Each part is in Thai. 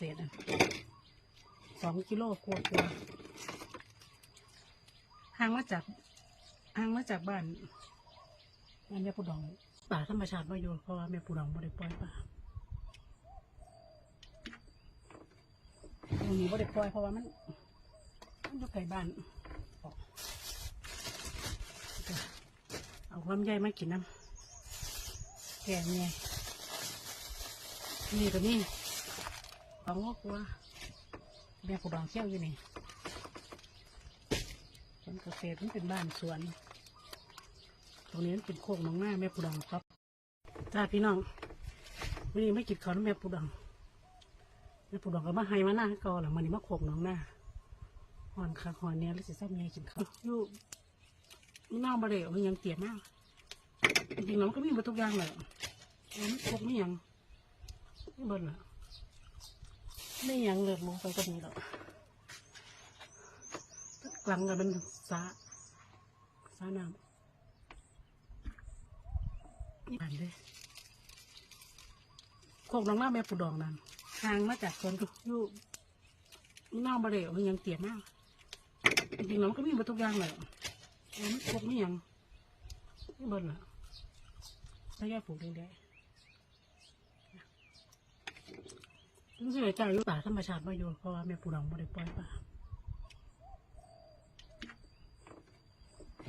ษตรอะสองกิโลกว่ากว่าห่างมาจากห่างมาจากบ้านบ้านแม่ปูดองป่าธรรมชาติมาอยู่เพราะว่าแม่ปูดองไม่ได้ปล่อยป่าตรงนี้ไม่ได้ปล่อยเพราะว่ามันมันอยู่ไกลบ้านออกเอาลำไยมากินน้ำแกงไงนี่ตัวนี้ องกว่าแม่ปูดองเที่ยวอยู่นี่สวนเกษตรมันเป็นบ้านสวน ตรงนี้มันเป็นโคกหนองหน้าแม่ปูดองครับจ้าพี่น้องวันนี้ไม่กินข้าวน้ำแม่ปูดองแม่ปูดองก็มาให้มาหน้าก่อนหลังมันนี่มาโคกหนองหน้าหอนคักหอนเนี้ยแล้วสิซ้ำยังกินข้าวอยู่มันน่าบะเดมันยังเตียมากจริงๆแล้วมันก็มีมาทุกอย่างเลยมันโคกไม่ยังไม่เบิ่นละ ไม่ยังเลือกลงไปก็มีหรอกกลางกันเป็นสาสาน้ำนี่ผ่านเลยโคกน้องหน้าแม่ปูดองนั่นห่างมาจากสวนก็อยู่นี่น่าบะเดมันยังเตียมากจริงๆแล้วมันก็มีมาทุกอย่างเลยเออมันโคกไม่ยังไม่เบิ่นละถ้าแยกปลูกได้ ๆรู้สึกใจอยู่ป่าธรรมชาติมาอยู่เพราะว่าแม่ปูดองไม่ได้ปล่อยป่า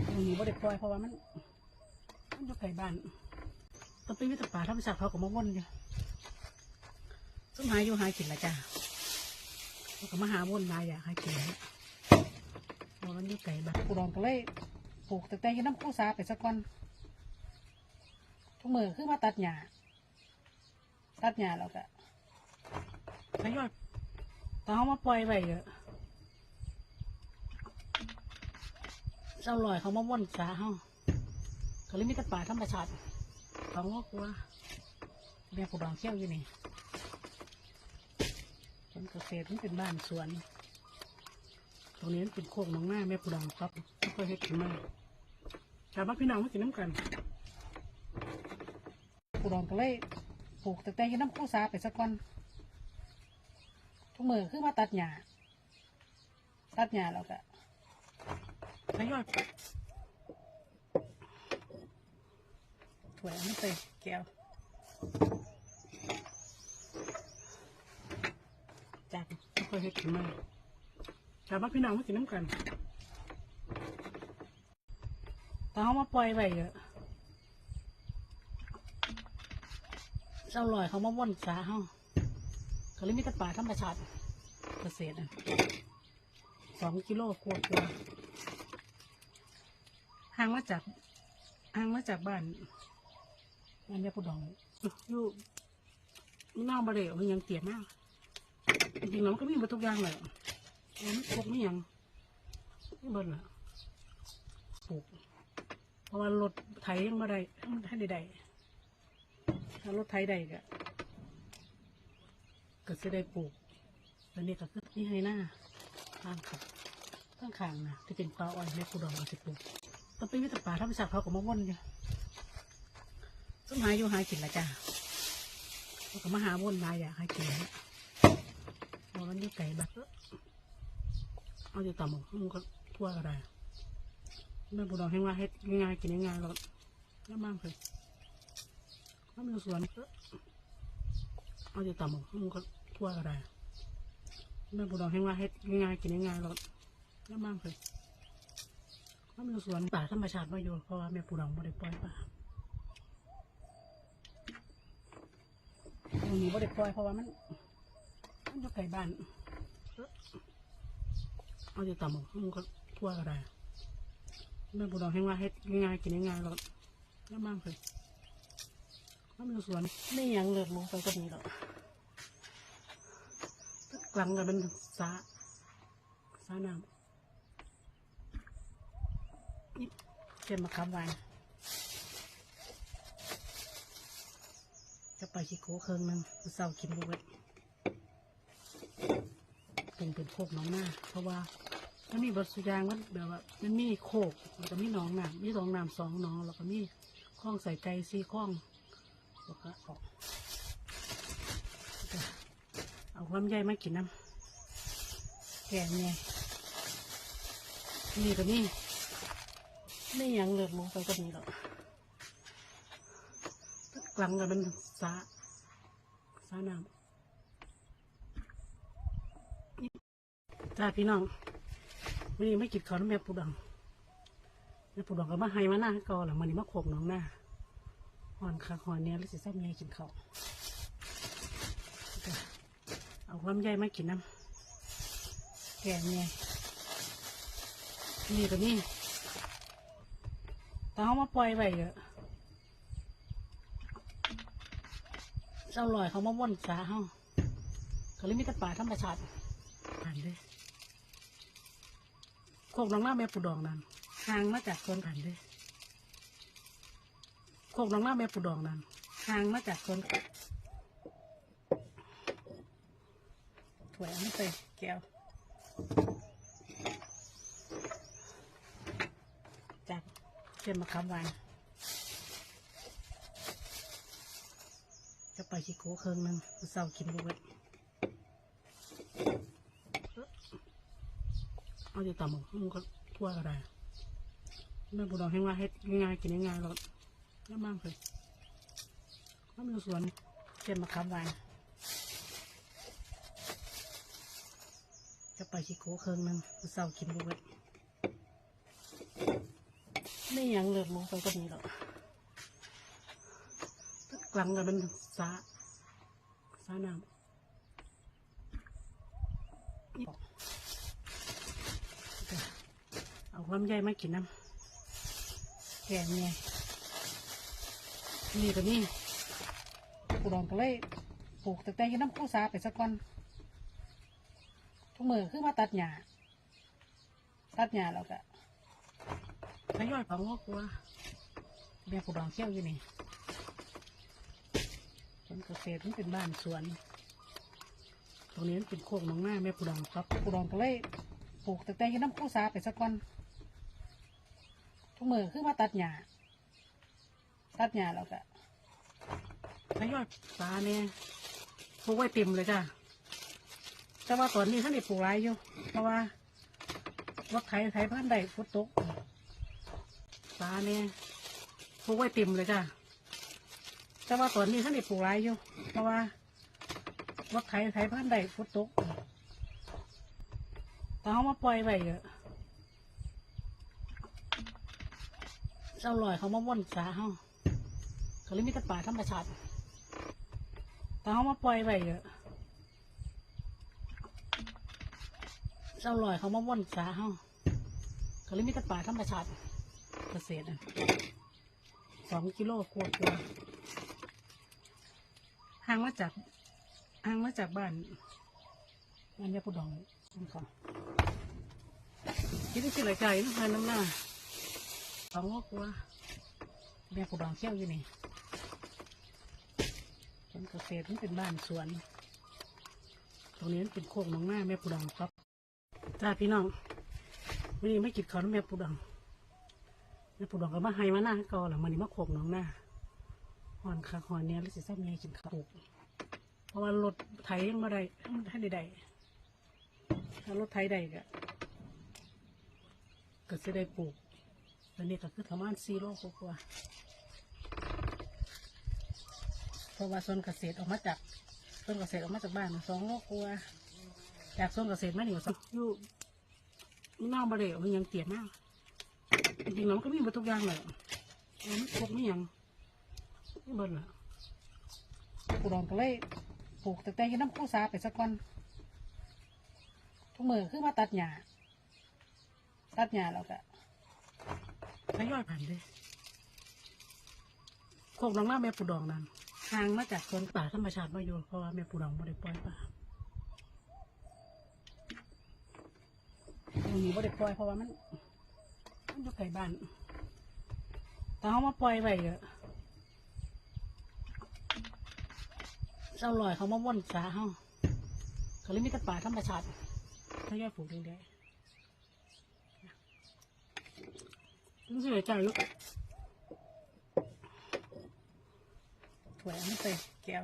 ตรงนี้ไม่ได้ปล่อยเพราะว่ามันมันอยู่ไกลบ้านต้นปีวิตป่าธรรมชาติเขาก็มาว่นอยู่ต้นหาอยู่หากินละจ้าเขาก็มาหาว่นมาอยากให้กินนะเพราะมันอยู่ไกลบ้านกูลองก็เลยปลูกแต่แต่ยังน้ำคู่สาไปสักก่อนทุกมือคือมาตัดหญ้าตัดหญ้าแล้วก็ ทยอยตอนเขามาปล่อยไว้เยอะเจ้าลอยเขามาว่นสาเขาก็เลยมีแต่ป่าธรรมชาติของงอกว่าแม่ปูดองเที่ยวอยู่นี่สวนเกษตรมันเป็นบ้านสวน ตรงนี้เป็นโคกหนองหน้าแม่ปูดองครับไม่ค่อยเฮ็ดกินมากถามว่านพี่น้องมากินน้ำกันปูดองก็เลยปลูกแต่แต่ยังน้ำคู่สาไปสักก่อน ทุกมือคือมาตัดหญ้าตัดหญ้าแล้วก็ทยอยถ้วยอันนี้ใส่แก้วจากไม่ค่อยเฮ็นมากถามว่าพี่น้องมากินน้ำกันแต่เขามาปล่อยไว้เยอะเจ้าลอยเขามาว่นสาเขา ก็เลยมีแต่ป่าธรรมชาติเกษตรอะสองกิโลกว่ากว่าห่างมาจากห่างมาจากบ้านอันนี้ปูดองอยู่นี่น่าบะเดมันยังเตียมากจริงๆแล้วก็มีมาทุกอย่างเลยมันโคกไม่ยังไม่เบิ่นละปลูกเพราะว่ารถไถยังมาได้ให้ได้ได้ถ้ารถไถได้ก็ ก็จะได้ปลูกแล้วนี่ก็คือนี่ให้หน้าข้างขับข้างขางนะที่เป็นปลาอ้อยแม่ปูดองก็จะปลูกต้นปีวิตป่าธรรมชาติเขาก็มาว่นอยู่ต้นไม้อยู่หากินละจ้าแล้วก็มาหาวนมาอยากให้กินมันอยู่ไก่บัดเอาอยู่ต่ำมันก็ทั่วก็ได้แม่บุดองให้ว่าเฮ็ดง่ายกินง่ายๆหรอกแล้วมั่งเลยถ้ามีสวนก็ เอาอยู่ต่ำมันก็ทั่วก็ได้แม่บุดองให้ว่าเฮ็ดง่ายกินง่ายๆหรอกแล้วมั่งเลยถ้ามีสวนป่าธรรมชาติมาอยู่เพราะว่าแม่ปูดองไม่ได้ปล่อยป่าตรงนี้ไม่ได้ปล่อยเพราะว่ามันมันอยู่ไกลบ้านเอาอยู่ต่ำมันก็ทั่วก็ได้แม่บุดองให้ว่าเฮ็ดง่ายกินง่ายๆหรอกแล้วมั่งเลย ถ้ามีสวนไม่ยังเลือกลงไปก็มีหรอกกลางกันเป็นสาสาน้ำนี่เช่นมะขามหวานจะไปชิโก้เครื่องหนึงเศร้ากินบุเวตเป็นเป็นโคกหน้องหน้า เพราะว่ามันมีบทสุยางมันแบบว่ามันมีโคกแล้วก็มีหนองน้ำมีสองน้ำสองหนองแล้วก็มีคลองใส่ไก่สี่คลอง แล้วก็ออกเอาลำไยมากินน้ำแกงไงนี่ก็นี่ไม่ยังเลือกลงไปก็มีหรอกกลางกันมันสาสาน้ำจ้าพี่น้องวันนี้ไม่กินข้าวน้ำแม่ปูดังแม่ปูดังก็มาให้มาหน้าก่อนหลังมันนี่มาโขกน้องหน้า หอนขาหอนเนี้ยแล้วสิแซ่บเมียกินเขาวจ้ะเอาลำไยมากินน้ำแกงไงนี่ก็นี่แต่เขามาปล่อยไว้เยอะเจ้าลอยเขามาว่นสาเฮาเขาเลยมีแต่ป่าธรรมชาติผ่านเลยโคกน้องหน้าแม่ปูดองนั่นห่างมาจากคนผ่านเลย โคกน้องหน้าแม่ปูดองนั่นห่างมาจากคนถ้วยไม่ใส่แก้ว จากเส้นมะขามหวานจะไปชิโก้เครื่องหนึงเศร้ากินบุ้ยเอาจะต่ำมันก็ทั่วก็ได้แม่บุดองให้ว่าเฮ็ดง่ายๆกินง่ายๆหรอ กง่ายมากเลยถ้ามสวนเส้นมะขามหวานจะไปชิโก้เครื่องหนึงเศร้ากินบุ้ยไม่ยังเลือกลงไปก็มีหรอกกลางกันมันสาสาน้ำนี่จ้ะเอาลำไยมากินน้ำแกงไง นี่ก็นี่กูดองก็เลยปลูกแต่แต่ยังน้ำข้าวสาไปสักก่อนทุกมือคือมาตัดหญ้าตัดหญ้าแล้วก็ทยอยของงอกัว่าแม่ปูดองเที่ยวอยู่นี่สวนเกษตรมันเป็นบ้านสวน ตรงนี้มันเป็นโคกหนองหน้าแม่ปูดองครับปูดองก็เลยปลูกแต่แต่ยังน้ำข้าวสาไปสักก่อนทุกมือคือมาตัดหญ้า ตัดหญ้าแล้วก็ทยอยสาเนี่ยปลูกไว้เต็มเลยจ้ะแต่ว่าตอนนี้ท่านได้ปลูกไรอยู่ เพราะว่ารถไถไถพันใดฝนตกปลาเนี่ยปลูกไว้เต็มเลยจ้ะแต่ว่าตอนนี้ท่านได้ปลูกไรอยู่ เพราะว่ารถไถไถพันใดฝนตกแต่เขามาปล่อยไว้เยอะเจ้าลอยเขามาว่นสาเฮา เขาเลยมีแต่ป่าธรรมชาติแต่เขามาปล่อยไว้เยอะเจ้าลอยเขามาว่นสาเฮาเขาเลยมีแต่ป่าธรรมชาติเกษตรสองกิโลกว่าห่างมาจากห่างมาจากบ้านบ้านยาปุดองนี่ค่ะคิดว่าสิไรไก่น้ำพันน้ำหน้าสองกว่าแม่ปุดองเที่ยวอยู่นี่ สวนเกษตรมันเป็นบ้านสวน ตรงนี้มันเป็นโคกหนองหน้าแม่ปุดองครับจ้าพี่น้องวันนี้ไม่กินข้าวน้ำแม่ปุดองแล้วปู่ดองก็มาให้มาหน้าห้ก่อนหลังมันนี่มาโขกน้องหน้าหอนขาหอนเนี้ยแล้วสิซ้ำยังกินข้าวเพราะว่ารถไถยังมาได้ให้ใดๆถ้ารถไถใดก็ก็จะได้ปลูกอันนี้ก็คือประมาณสี่โลกว่า ราะว่าส่วนเกษตรออกมาจากส่วนเกษตรออกมาจากบ้านสองโลกว่าจากส่วนเกษตรมาหนึ่งสักอยู่ไม่น่าบริเวณยังเตียมากจริงๆแล้วมันก็มีมดทุกอย่างเลยเออไม่ครบไม่ยังไม่เบิดละปูดองก็เลยปลูกแต่แต่ยังน้ำข้าวสาไปสักก่อนทุกมือคือมาตัดหญ้าตัดหญ้าแล้วก็ทยอยผ่านเลยโคกน้องหน้าแม่ปูดองนั่น ห่างมาจากสวนป่าธรรมชาติมาอยู่เพราะว่าแม่ปูดองไม่ได้ปล่อยป่าตรงนี้ไม่ได้ปล่อยเพราะว่ามันมันอยู่ไกลบ้านแต่เขามาปล่อยไว้เยอะเจ้าลอยเขามาว่นสาเฮาเขาเลยมีแต่ป่าธรรมชาติถ้าแยอดปลูกได้รู้สึกใจลูก ถ้วยไม่ใส่แก้ว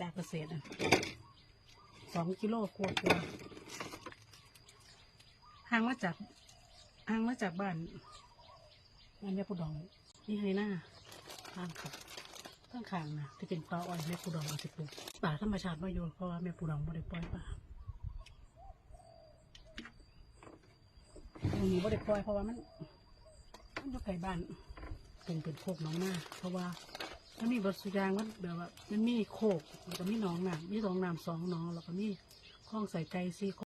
จากเกษตรสองกิโลกว่าวห่างมาจากห่างมาจากบ้านบ้านแม่ปูดองนี่ให้หน้าทางขับข้างขางนะที่เป็นปลาอ้อยแม่ปูดองเอาสิปลูกป่าธรรมชาติมาอยู่เพราะว่าแม่ปูดองไม่ได้ปล่อยป่าตรงนี้ไม่ได้ปล่อยเพราะว่ามัน อยู่ไกลบ้านเป็นเป็นโคกน้องหน้าเพราะว่ามันมีบทสุยางมันแบบว่ามันมีโคกแล้วก็มีหนองน้ำมีหนองน้ำสองหนองแล้วก็มีคลองใส่ไก่ซี